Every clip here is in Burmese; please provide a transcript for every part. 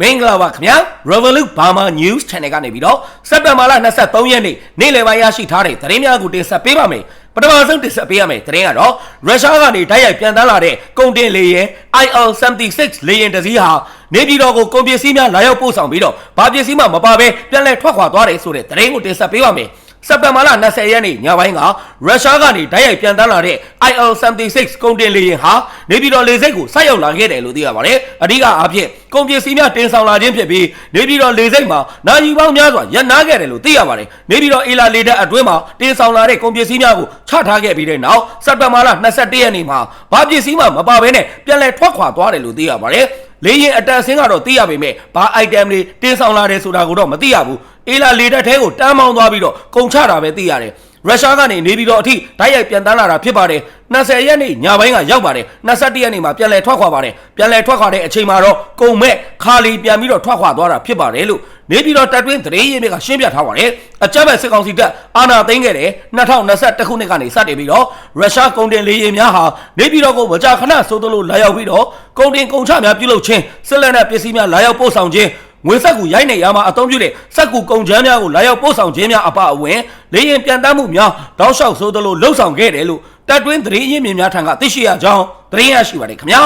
မင်္ဂလာပါခင်ဗျာ Revolut Burma News Channel ကနေပြီးတော့စက်တင်ဘာလ23ရက်နေ့နေ့လယ်ပိုင်းရရှိထားတဲ့သတင်းများကိုတင်ဆက်ပေးပါမယ်ပထမဆုံးတင်ဆက်ပေးရမယ်သတင်းကတော့ရုရှားကနေတိုက်ရိုက်ပြန်တန်းလာတဲ့ကုန်တင်လေယာဉ် IL-76 လေယာဉ်တစ်စီးဟာနေပြည်တော်ကိုကုန်ပစ္စည်းများလာရောက်ပို့ဆောင်ပြီးတော့ဘာပစ္စည်းမှမပါဘဲပြန်လည်ထွက်ခွာသွားတယ်ဆိုတဲ့သတင်းကိုတင်ဆက်ပေးပါမယ် စက်တင်ဘာလ20ရက်နေ့ညပိုင်းကရုရှားကနေတိုက်ရိုက်ပြန်တန်းလာတဲ့ IL-76 ကုန်တင်လေယာဉ်ဟာနေပြည်တော်လေဆိပ်ကိုဆိုက်ရောက်လာခဲ့တယ်လို့သိရပါတယ်။အဓိကအဖြစ်ကုန်ပစ္စည်းများတင်ဆောင်လာခြင်းဖြစ်ပြီးနေပြည်တော်လေဆိပ်မှာနိုင်ကြီးပေါင်းများစွာရပ်နားခဲ့တယ်လို့သိရပါတယ်။နေပြည်တော်အေလာလေတပ်အတွင်းမှာတင်ဆောင်လာတဲ့ကုန်ပစ္စည်းများကိုချထားခဲ့ပြီးတဲ့နောက်စက်တင်ဘာလ21ရက်နေ့မှာဘာပစ္စည်းမှမပါဘဲနဲ့ပြန်လည်ထွက်ခွာသွားတယ်လို့သိရပါတယ်။လေရင်အတက်ဆင်းကတော့သိရပေမဲ့ဘာ item တွေတင်ဆောင်လာတယ်ဆိုတာကိုတော့မသိရဘူး အေလာလေတက်ထဲကိုတန်းမောင်းသွားပြီးတော့ကုန်ချတာပဲသိရတယ်ရုရှားကနေနေပြီးတော့အထိတိုက်ရိုက်ပြန်တန်းလာတာဖြစ်ပါတယ်20ရက်နေ့ညပိုင်းကရောက်ပါတယ်21ရက်နေ့မှာပြန်လည်ထွက်ခွာပါတယ်ပြန်လည်ထွက်ခွာတဲ့အချိန်မှာတော့ကုန်မဲ့ခါလီပြန်ပြီးတော့ထွက်ခွာသွားတာဖြစ်ပါတယ်လို့နေပြီးတော့တပ်တွင်းသတင်းရင်းမြစ်ကရှင်းပြထားပါတယ်အကြမ်းဖက်စစ်ကောင်စီတပ်အာဏာသိမ်းခဲ့တဲ့2021ခုနှစ်ကနေစတင်ပြီးတော့ရုရှားကုန်တင်လေယာဉ်များဟာနေပြီးတော့ကိုမကြာခဏစိုးသလိုလာရောက်ပြီးတော့ကုန်တင်ကုန်ချများပြုလုပ်ခြင်းစစ်လက်နက်ပစ္စည်းများလာရောက်ပို့ဆောင်ခြင်း ငွေဆက်ကူရိုက်နေရမှာအသုံးပြုတဲ့စက်ကူကုန်ချမ်းများကိုလာရောက်ပို့ဆောင်ခြင်းများအပအဝင်လေရင်ပြန်တမ်းမှုများတောက်လျှောက်ဆိုသလိုလှုပ်ဆောင်ခဲ့တယ်လို့တပ်တွင်းသတင်းရင်းမြစ်များထံကသိရှိရကြောင်းသတင်းရရှိပါတယ်ခင်ဗျာ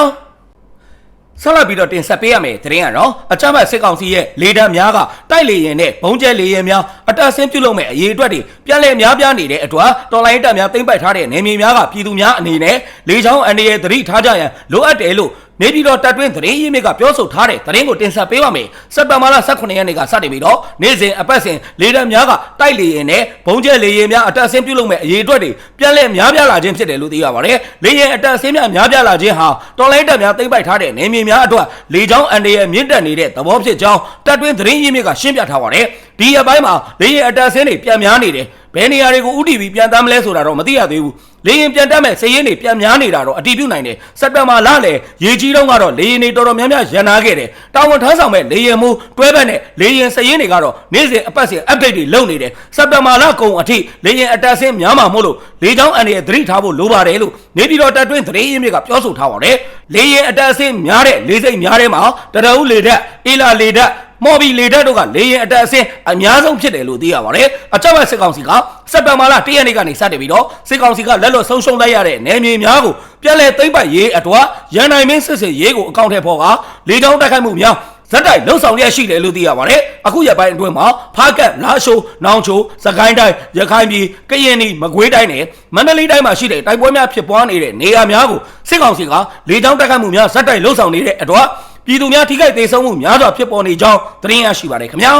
ဆက်လက်ပြီးတော့တင်ဆက်ပေးရမယ်သတင်းကတော့အကြမ်းဖက်စစ်ကောင်စီရဲ့လေတပ်များကတိုက်လေရင်နဲ့ဘုံကျဲလေရင်များအတက်ဆင်းပြုလုပ်မဲ့အရေးအတွက်တွေပြန်လည်များပြားနေတဲ့အတွက်တော်လိုင်းတပ်များသိမ့်ပိုက်ထားတဲ့နေမြေများကပြည်သူများအနေနဲ့လေချောင်းအန်ဒီရဲ့သတိထားကြရန်လိုအပ်တယ်လို့ နေပြည်တော်တပ်တွင်းသတင်းရင်းမြစ်ကပြောဆိုထားတဲ့သတင်းကိုတင်ဆက်ပေးပါမယ်စက်တဘာလ18ရက်နေ့ကစတင်ပြီးတော့နေ့စဉ်အပတ်စဉ်လေတပ်များကတိုက်လေရင်နဲ့ဘုံကျဲလေရင်များအတက်ဆင်းပြုလုပ်မဲ့အရေးအတွက်တွေပြန်လည်များပြားလာခြင်းဖြစ်တယ်လို့သိရပါတယ်လေရင်အတက်ဆင်းများများပြားလာခြင်းဟာတော်လိုင်းတပ်များသိမ့်ပိုက်ထားတဲ့နေမြေများအတွက်လေချောင်းအန်ဒီရဲ့မြင့်တက်နေတဲ့သဘောဖြစ်ကြောင်းတပ်တွင်းသတင်းရင်းမြစ်ကရှင်းပြထားပါတယ်ဒီအပိုင်းမှာလေရင်အတက်ဆင်းတွေပြန်များနေတယ်ဘယ်နေရာတွေကိုဥတီပြီးပြန်တမ်းမလဲဆိုတာတော့မသိရသေးဘူး လေရင်ပြန်တက်မဲ့စည်ရင်တွေပြန်များနေတာတော့အတီးပြုတ်နိုင်တယ်စက်တဘာလလေရေကြီးတော့ကတော့လေရင်တွေတော်တော်များများရန်နာခဲ့တယ်တာဝန်ထမ်းဆောင်မဲ့လေရင်မှုတွဲဘက်နဲ့လေရင်စည်ရင်တွေကတော့နေ့စဉ်အပတ်စဉ် update တွေလုပ်နေတယ်စက်တဘာလကုံအထိလေရင်အတက်ဆင်းများမှာမို့လို့လေချောင်းအန်ရဲ့သတိထားဖို့လိုပါတယ်လို့နေပြည်တော်တပ်တွင်းသတင်းရင်းမြစ်ကပြောဆိုထားပါတယ်လေရင်အတက်ဆင်းများတဲ့လေစိတ်များတဲ့မှာတရအုပ်လေတက်အေလာလေတက် မော်ဘီလေတက်တို့ကလေရင်အတက်အဆင်းအများဆုံးဖြစ်တယ်လို့သိရပါတယ်အကြမ်းဖက်စစ်ကောင်စီကစက်တဘာလ၁ရက်နေ့ကနေစတင်ပြီးတော့စစ်ကောင်စီကလက်လွတ်ဆုံးရှုံးလိုက်ရတဲ့နယ်မြေများကိုပြန်လည်သိမ်းပိုက်ရေးအတွက်ရန်နိုင်မင်းစစ်စစ်ရေးကိုအကောင့်ထဲပေါ်ကလေကြောင်းတိုက်ခိုက်မှုများဇက်တိုက်လှုပ်ဆောင်ရရှိတယ်လို့သိရပါတယ်အခုရပိုင်းအတွင်းမှာဖားကတ်လာရှိုးနောင်ချိုစကိုင်းတိုင်းရခိုင်ပြည်ကရင်ပြည်မကွေးတိုင်းနဲ့မန္တလေးတိုင်းမှာရှိတဲ့တိုက်ပွဲများဖြစ်ပွားနေတဲ့နေရာများကိုစစ်ကောင်စီကလေကြောင်းတိုက်ခိုက်မှုများဇက်တိုက်လှုပ်ဆောင်နေတဲ့အတွက် ပြည်သူများထိခိုက်ဒေဆုံးမှုများစွာဖြစ်ပေါ်နေကြောင်းသတင်းရရှိပါတယ်ခင်ဗျာ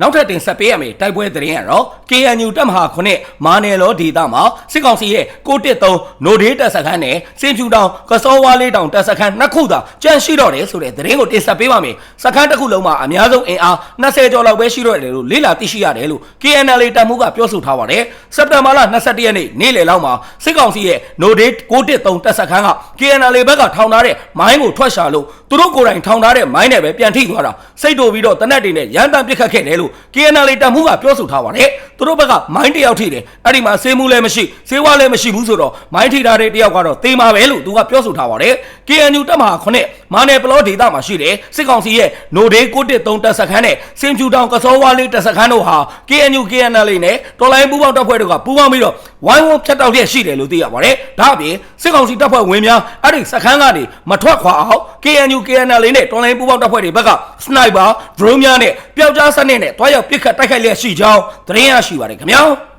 နောက်ထပ်တင်ဆက်ပေးရမယ့်တိုက်ပွဲသတင်းကတော့ KNU တပ်မဟာ9မာနယ်လောဒေသမှာစစ်ကောင်စီရဲ့613နိုဒေးတပ်စခန်းနဲ့စင်ဖြူတောင်ကစောဝါလေးတောင်တပ်စခန်းနှစ်ခုသာကြန့်ရှိတော့တယ်ဆိုတဲ့သတင်းကိုတင်ဆက်ပေးပါမယ်စခန်းတစ်ခုလုံးမှာအများဆုံးအင်အား20ကျော်လောက်ပဲရှိတော့တယ်လို့လေ့လာသိရှိရတယ်လို့ KNL တပ်မှုကပြောဆိုထားပါတယ်စက်တင်ဘာလ21ရက်နေ့နေ့လယ်လောက်မှာစစ်ကောင်စီရဲ့နိုဒေး613တပ်စခန်းက KNL ဘက်ကထောင်ထားတဲ့မိုင်းကိုထွက်ရှာလို့ သူတို့ကိုယ်တိုင်ထောင်ထားတဲ့မိုင်းနဲ့ပဲပြန်ထိသွားတာစိတ်တူပြီးတော့တနက်တွေနဲ့ရန်တမ်းပစ်ခတ်ခဲ့တယ်လို့ KNL တပ်မှုကပြောဆိုထားပါတယ်သူတို့ဘက်ကမိုင်းတယောက်ထိတယ်အဲ့ဒီမှာဆေးမှုလည်းမရှိဆေးဝါးလည်းမရှိဘူးဆိုတော့မိုင်းထိထားတဲ့တယောက်ကတော့တေးမှာပဲလို့သူကပြောဆိုထားပါတယ် KNU တပ်မဟာ9မာနယ်ပလောဒေသမှာရှိတယ်စစ်ကောင်စီရဲ့နိုဒေး613တပ်စခန်းနဲ့စင်ဖြူတောင်ကစောဝါလေးတပ်စခန်းတို့ဟာ KNU KNL နဲ့တော်လိုင်းပူးပေါင်းတပ်ဖွဲ့တို့ကပူးပေါင်းပြီးတော့ဝိုင်းဝန်းဖြတ်တောက်ရရှိတယ်လို့သိရပါတယ်ဒါအပြင်စစ်ကောင်စီတပ်ဖွဲ့ဝင်များအဲ့ဒီစခန်းကနေမထွက်ခွာအောင် KNU KNL နဲ့တော်လိုင်းပူးပေါင်းတပ်ဖွဲ့တွေဘက်ကစနိုက်ပါ drone များနဲ့ပျောက်ကြားစနစ်နဲ့တွားရောက်ပစ်ခတ်တိုက်ခိုက်လျက်ရှိကြောင်းသတင်းရရှိပါတယ်ခင်ဗျာ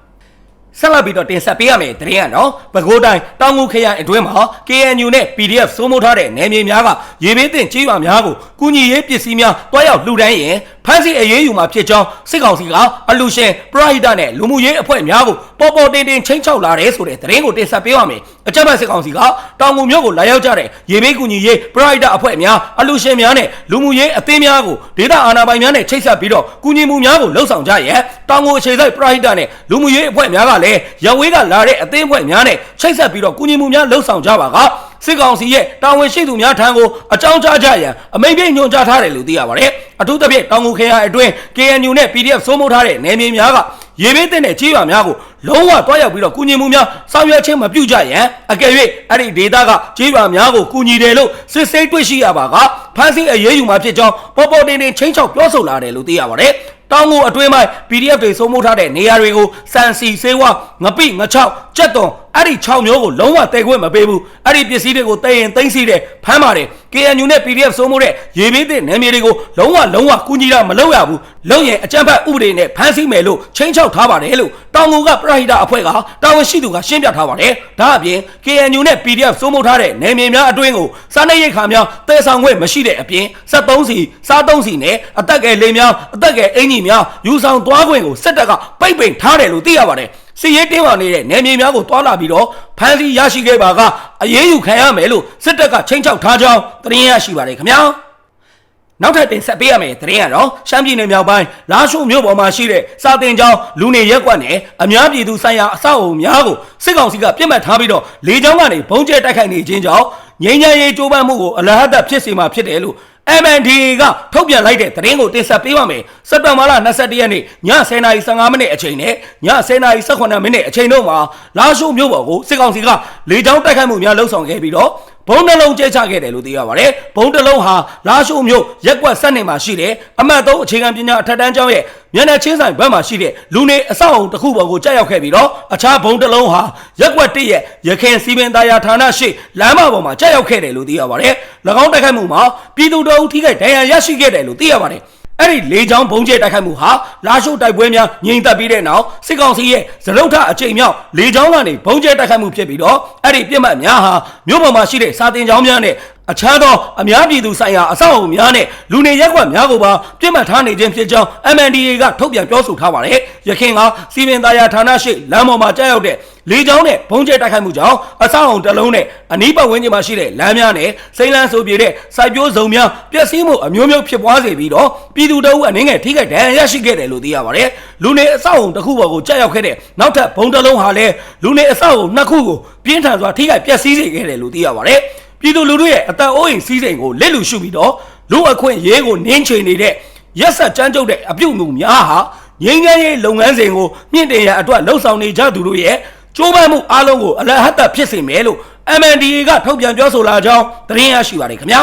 ဆက်လက်ပြီးတော့တင်ဆက်ပေးရမယ်သတင်းကတော့ပဲခူးတိုင်းတောင်ငူခရိုင်အတွင်းမှာ KNU နဲ့ PDF စိုးမိုးထားတဲ့နယ်မြေများကရေဘေးတင်ကြေးရွာများကိုကုညီရေးပစ္စည်းများတွားရောက်လှူဒန်းရင် ဖမ်းဆီးအရေးယူမှာဖြစ်ကြောင်းစစ်ကောင်စီကအလူရှင်ပရိုက်တာနဲ့လူမှုရေးအဖွဲ့များကိုပေါ်ပေါ်တင်တင်ချင်းချောက်လာတယ်ဆိုတဲ့သတင်းကိုတင်ဆက်ပေးပါမယ်အကြမ်းဖက်စစ်ကောင်စီကတောင်ငူမြို့ကိုလာရောက်ကြတဲ့ရေဘေးကုညီရေးပရိုက်တာအဖွဲ့များအလူရှင်များနဲ့လူမှုရေးအသင်းများကိုဒေသအာဏာပိုင်များနဲ့ချိတ်ဆက်ပြီးတော့ကုညီမှုများကိုလှုံ့ဆော်ကြရဲ့တောင်ငူအခြေစိုက်ပရိုက်တာနဲ့လူမှုရေးအဖွဲ့များကလည်းရဝေးကလာတဲ့အသင်းအဖွဲ့များနဲ့ချိတ်ဆက်ပြီးတော့ကုညီမှုများလှုံ့ဆော်ကြပါက စစ်ကောင်စီရဲ့တာဝန်ရှိသူများထံကိုအကြောင်းကြားကြရန်အမိန့်ပြညွှန်ကြားထားတယ်လို့သိရပါတယ်အထူးသဖြင့်တောင်ငူခေယာအတွင်း KNU နဲ့ PDF စိုးမိုးထားတဲ့နယ်မြေများကရေဘေးတင်တဲ့ကြေးရွာများကိုလုံးဝတွားရောက်ပြီးတော့ကုညီမှုများဆောင်ရွက်ခြင်းမပြုကြရန်အကယ်၍အဲ့ဒီဒေသကကြေးရွာများကိုကုညီတယ်လို့စစ်ဆေးတွေ့ရှိရပါကဖမ်းဆီးအရေးယူမှာဖြစ်ကြောင်းပေါ်ပေါ်တင်တင်ချင်းချောက်ပြောဆိုလာတယ်လို့သိရပါတယ်တောင်ကိုအတွင်းပိုင်း PDF တွေစိုးမိုးထားတဲ့နေရာတွေကိုစန်စီဆေးဝါငပိငချောက်ကြက်သွန် အဲ့ဒီ6မျိုးကိုလုံးဝတည်ခွင့်မပေးဘူးအဲ့ဒီပစ္စည်းတွေကိုတည်ရင်သိမ်းစီတယ်ဖမ်းပါတယ် KNU နဲ့ PDF စိုးမိုးတဲ့ရေဘေးတဲ့နယ်မြေတွေကိုလုံးဝလုံးဝကူညီတာမလုပ်ရဘူးလုံရင်အကြမ်းဖက်ဥပဒေနဲ့ဖမ်းဆီးမယ်လို့ချင်းချောက်ထားပါတယ်လို့တောင်ကိုကပရဟိတအဖွဲ့ကတာဝန်ရှိသူကရှင်းပြထားပါတယ်ဒါအပြင် KNU နဲ့ PDF စိုးမိုးထားတဲ့နယ်မြေများအတွင်းကိုစားနပ်ရိက္ခာများတည်ဆောင်ခွင့်မရှိတဲ့အပြင်73စီစား3စီနဲ့အသက်ကယ်လေးများအသက်ကယ်အင်ကြီးများယူဆောင်သွားခွင့်ကိုစစ်တပ်ကပိတ်ပင်ထားတယ်လို့သိရပါတယ် စီရေးတင်းပါနေတဲ့နယ်မြေများကိုတွာလာပြီးတော့ဖမ်းဆီးရရှိခဲ့ပါကအရေးယူခံရမယ်လို့စစ်တပ်ကချိန်ချောက်ထားကြောင်းသတင်းရရှိပါတယ်ခင်ဗျာနောက်ထပ်တင်ဆက်ပေးရမယ့်သတင်းကတော့ရှမ်းပြည်နယ်မြောက်ပိုင်းလာရှိုးမြို့ပေါ်မှာရှိတဲ့စာတင်ကျောင်းလူနေရက်ကွက်နဲ့အများပြည်သူဆိုင်ရာအဆောက်အုံများကိုစစ်ကောင်စီကပြစ်မှတ်ထားပြီးတော့လေကြောင်းကနေဘုံကျဲတိုက်ခိုက်နေခြင်းကြောင့်ငြိမ်းချမ်းရေးကြိုးပမ်းမှုကိုအလဟတ်တဖြစ်စေမှာဖြစ်တယ်လို့ MNDA ကထုတ်ပြန်လိုက်တဲ့သတင်းကိုတင်ဆက်ပေးပါမယ်။စက်တင်ဘာလ22ရက်နေ့ည10:15မိနစ်အချိန်နဲ့ည10:18မိနစ်အချိန်တို့မှာလာရှိုးမြို့ပေါ်ကိုစစ်ကောင်စီကလေကြောင်းတိုက်ခိုက်မှုများလှုပ်ဆောင်ခဲ့ပြီးတော့ဘုံနှလုံးကျဲချခဲ့တယ်လို့သိရပါတယ်။ဘုံတစ်လုံးဟာလာရှိုးမြို့ရက်ကွက်ဆက်နေမှာရှိတယ်။အမှတ်3အခြေခံပညာအထက်တန်းကျောင်းရဲ့မျက်နှာချင်းဆိုင်ဘက်မှာရှိတဲ့လူနေအဆောက်အုံတစ်ခုပေါ်ကိုကြားရောက်ခဲ့ပြီးတော့အခြားဘုံတစ်လုံးဟာရက်ကွက်တစ်ရဲ့ရခင်စီပင်သားယာဌာနရှိလမ်းမပေါ်မှာကြားရောက်ခဲ့တယ်လို့သိရပါတယ်။၎င်းတိုက်ခိုက်မှုမှာပြည်သူတို့ထိခိုက်ဒဏ်ရာရရှိခဲ့တယ်လို့သိရပါတယ်။အဲ့ဒီလေချောင်းဘုံကျဲတိုက်ခိုက်မှုဟာလာရှိုးတိုက်ပွဲများငြိမ်သက်ပြီးတဲ့နောက်စစ်ကောင်စီရဲ့ဇလုတ်ထအချိန်မြောက်လေချောင်းကနေဘုံကျဲတိုက်ခိုက်မှုဖြစ်ပြီးတော့အဲ့ဒီပြစ်မှတ်များဟာမြို့ပေါ်မှာရှိတဲ့စာတင်ကျောင်းများနဲ့အခြားသောအများပြည်သူဆိုင်ရာအဆောက်အအုံများနဲ့လူနေရက်ကွက်များကိုပါပြစ်မှတ်ထားနေခြင်းဖြစ်ကြောင်း MNDA ကထုတ်ပြန်ပြောဆိုထားပါတယ်။ ရခိုင်ကစီမင်းသားယာဌာနရှိလမ်းပေါ်မှာကြားရောက်တဲ့လေကြောင်းနဲ့ဘုံကျဲတိုက်ခိုက်မှုကြောင့်အဆောက်အုံတစ်လုံးနဲ့အနီးပတ်ဝန်းကျင်မှာရှိတဲ့လမ်းများနဲ့စိမ့်လန်းဆိုပြေတဲ့စိုက်ပျိုးစုံများပျက်စီးမှုအမျိုးမျိုးဖြစ်ပွားစေပြီးတော့ပြည်သူတို့အနေငယ်ထိခိုက်ဒဏ်ရာရရှိခဲ့တယ်လို့သိရပါတယ်။လူနေအဆောက်အုံတစ်ခုပေါ်ကိုကြားရောက်ခဲ့တဲ့နောက်ထပ်ဘုံတစ်လုံးဟာလည်းလူနေအဆောက်အုံနှစ်ခုကိုပြင်းထန်စွာထိခိုက်ပျက်စီးစေခဲ့တယ်လို့သိရပါတယ်။ပြည်သူလူထုရဲ့အသက်အိုးအိမ်စီးစိမ်ကိုလက်လူရှုပြီးတော့လူအခွင့်ရေးကိုနင်းချေနေတဲ့ရက်ဆက်ကြမ်းကြုတ်တဲ့အပြုတ်မှုများဟာ ငင်းငယ်ရေးလုပ်ငန်းစဉ်ကိုမြင့်တင်ရန်အတွက်လှုံ့ဆော်နေကြသူတို့ရဲ့ကျိုးပမ်းမှုအလုံးကိုအလဟတ်တဖြစ်စေမယ်လို့ MNDA ကထုတ်ပြန်ပြောဆိုလာကြောင်းသတင်းရရှိပါတယ်ခင်ဗျာ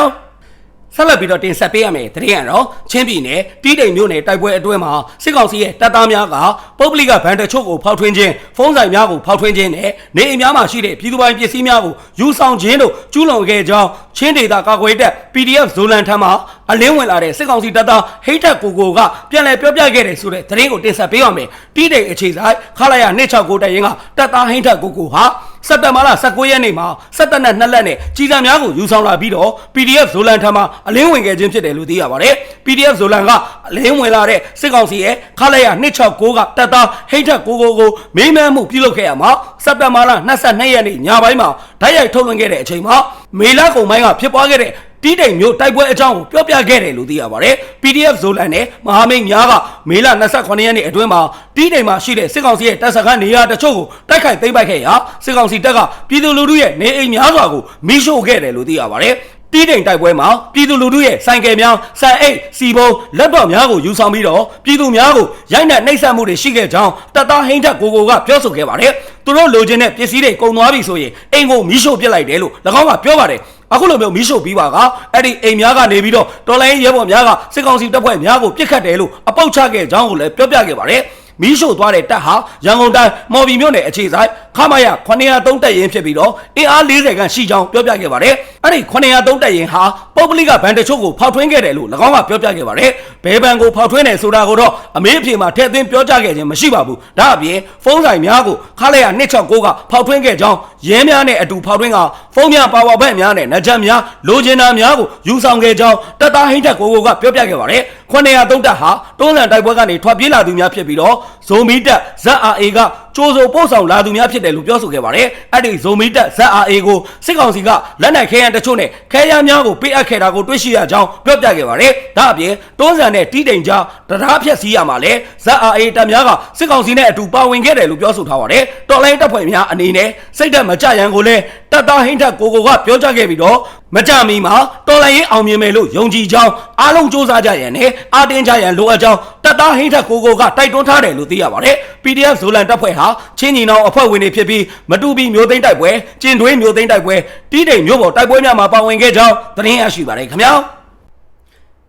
ဆက်လက်ပြီးတော့တင်ဆက်ပေးရမယ်တရင်ကတော့ချင်းပြည်နယ်တီးတိမ်မြို့နယ်တိုက်ပွဲအတွင်းမှာစစ်ကောင်စီရဲ့တပ်သားများကပုဂ္ဂလိကဗန်တချို့ကိုဖောက်ထွင်းခြင်းဖုံးဆိုင်များကိုဖောက်ထွင်းခြင်းနဲ့နေအိမ်များမှာရှိတဲ့ပြည်သူပိုင်ပစ္စည်းများကိုယူဆောင်ခြင်းတို့ကျူးလွန်ခဲ့ကြောင်းချင်းဒေသကာကွယ်တပ် PDF ဇိုလန်ထမ်းမှာအလင်းဝင်လာတဲ့စစ်ကောင်စီတပ်သားဟိတ်ထက်ကိုကိုကပြန်လည်ပြောပြခဲ့တယ်ဆိုတဲ့သတင်းကိုတင်ဆက်ပေးရမယ်တီးတိမ်အခြေဆိုင်ခလာရ269တပ်ရင်းကတပ်သားဟိတ်ထက်ကိုကိုဟာ စက်တဘာလ19ရက်နေ့မှာစက်တနက်နှစ်လက်နဲ့ကြီးစံများကိုယူဆောင်လာပြီးတော့ PDF ဇိုလန်ထမ်းမှာအလင်းဝင်ခဲ့ခြင်းဖြစ်တယ်လို့သိရပါတယ်။ PDF ဇိုလန်ကအလင်းဝင်လာတဲ့စစ်ကောင်စီရဲ့ခလာရ269ကတပ်သားဟိတ်ထက်ကိုကိုကိုမိမန်းမှုပြုလုပ်ခဲ့ရမှာစက်တဘာလ22ရက်နေ့ညပိုင်းမှာဓာတ်ရိုက်ထုတ်လွှင့်ခဲ့တဲ့အချိန်မှာမေလကုံပိုင်းကဖြစ်ပွားခဲ့တဲ့ တီးတိမ်မျိုးတိုက်ပွဲအကြောင်းကိုပြောပြခဲ့တယ်လို့သိရပါတယ်။ PDF ဇိုလန်နဲ့မဟာမိတ်များကမေလ28ရက်နေ့အတွင်းမှာတီးတိမ်မှာရှိတဲ့စစ်ကောင်စီရဲ့တပ်စခန်းနေရာတချို့ကိုတိုက်ခိုက်သိမ်းပိုက်ခဲ့ရာစစ်ကောင်စီတပ်ကပြည်သူလူထုရဲ့နေအိမ်များစွာကိုမိရှို့ခဲ့တယ်လို့သိရပါတယ်။တီးတိမ်တိုက်ပွဲမှာပြည်သူလူထုရဲ့ဆိုင်ကယ်များစံအိတ်စီပုံလက်တော့များကိုယူဆောင်ပြီးတော့ပြည်သူများကိုရိုက်နှက်နှိပ်စက်မှုတွေရှိခဲ့ကြောင်းတပ်သားဟိန်းထက်ကိုကိုကပြောဆိုခဲ့ပါတယ်။သူတို့လိုချင်တဲ့ပစ္စည်းတွေကုန်သွားပြီဆိုရင်အိမ်ကိုမီးရှို့ပစ်လိုက်တယ်လို့၎င်းကပြောပါတယ်။ အခုလိုမျိုးမီးရှို့ပြီးပါကအဲ့ဒီအိမ်များကနေပြီးတော့တော်လိုင်းရဲဘော်များကစစ်ကောင်စီတပ်ဖွဲ့များကိုပြစ်ခတ်တယ်လို့အပေါက်ချခဲ့ကြောင်းကိုလည်းပြောပြခဲ့ပါတယ်။မီးရှို့သွားတဲ့တပ်ဟာရန်ကုန်တိုင်းမော်ဘီမြို့နယ်အခြေဆိုင်ခမရ903တပ်ရင်းဖြစ်ပြီးတော့အင်အား40ခန့်ရှိကြောင်းပြောပြခဲ့ပါတယ်။အဲ့ဒီ903တပ်ရင်းဟာ ပုဂ္ဂလိကဗန်တချို့ကိုဖောက်ထွင်းခဲ့တယ်လို့၎င်းကပြောပြခဲ့ပါတယ်။ဘဲဘန်ကိုဖောက်ထွင်းတယ်ဆိုတာကိုတော့အမေးအဖြေမှာထည့်သွင်းပြောကြားခဲ့ခြင်းမရှိပါဘူး။ဒါအပြင်ဖုန်းဆိုင်များကိုခလာရ269ကဖောက်ထွင်းခဲ့ကြောင်းရဲများနဲ့အတူဖောက်ထွင်းကဖုန်းများပါဝါဘက်များနဲ့နှကြက်များလိုချင်တာများကိုယူဆောင်ခဲ့ကြောင်းတပ်သားဟိတ်တက်ကိုကိုကပြောပြခဲ့ပါတယ်။903တပ်ဟာတွန်းလှန်တိုက်ပွဲကနေထွက်ပြေးလာသူများဖြစ်ပြီးတော့ဇိုမီတက် ZRA က ကြိုးစိုးပို့ဆောင်လာသူများဖြစ်တယ်လို့ပြောဆိုခဲ့ပါတယ်အဲ့ဒီဇိုမီတက် ZRA ကိုစစ်ကောင်စီကလက်နက်ခဲယမ်းတချို့နဲ့ခဲယမ်းများကိုပေးအပ်ခဲ့တာကိုတွေ့ရှိရကြောင်းပြောပြခဲ့ပါတယ်ဒါအပြင်တွန်းဆန်နဲ့တီးတိမ်ကြားတရားဖြတ်စည်းရမှာလဲ ZRA တပ်များကစစ်ကောင်စီနဲ့အတူပါဝင်ခဲ့တယ်လို့ပြောဆိုထားပါတယ်တော်လိုင်းတပ်ဖွဲ့များအနေနဲ့စိတ်သက်မကြရန်ကိုလည်းတပ်သားဟိန်းထက်ကိုကိုကပြောကြားခဲ့ပြီးတော့မကြမီမှာတော်လိုင်းရေးအောင်မြင်မယ်လို့ယုံကြည်ကြောင်း အားလုံးစ조사ကြရန်နဲ့အားတင်းကြရန်လိုအပ်ကြောင်းတပ်သားဟိန်းထက်ကိုကိုကတိုက်တွန်းထားတယ်လို့သိရပါတယ် PDF ဇိုလန်တပ်ဖွဲ့ဟာချင်းညီနောင်အဖွဲ့ဝင်တွေဖြစ်ပြီးမတူပီမျိုးသိန်းတိုက်ပွဲကျင်တွင်းမျိုးသိန်းတိုက်ပွဲတီးတိမ်မျိုးပေါ်တိုက်ပွဲများမှာပါဝင်ခဲ့ကြောင်းသတင်းရရှိပါတယ်ခင်ဗျာ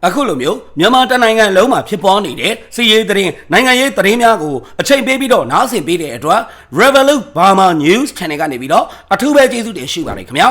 အခုလိုမျိုးမြန်မာတနိုင်ငံလုံးမှာဖြစ်ပေါ်နေတဲ့စီးရေးသတင်းနိုင်ငံရေးသတင်းများကိုအချိန်ပေးပြီးတော့နားဆင်ပေးတဲ့အတွက် Revolut Burma News Channel ကနေပြီးတော့အထူးပဲကျေးဇူးတင်ရှိပါတယ်ခင်ဗျာ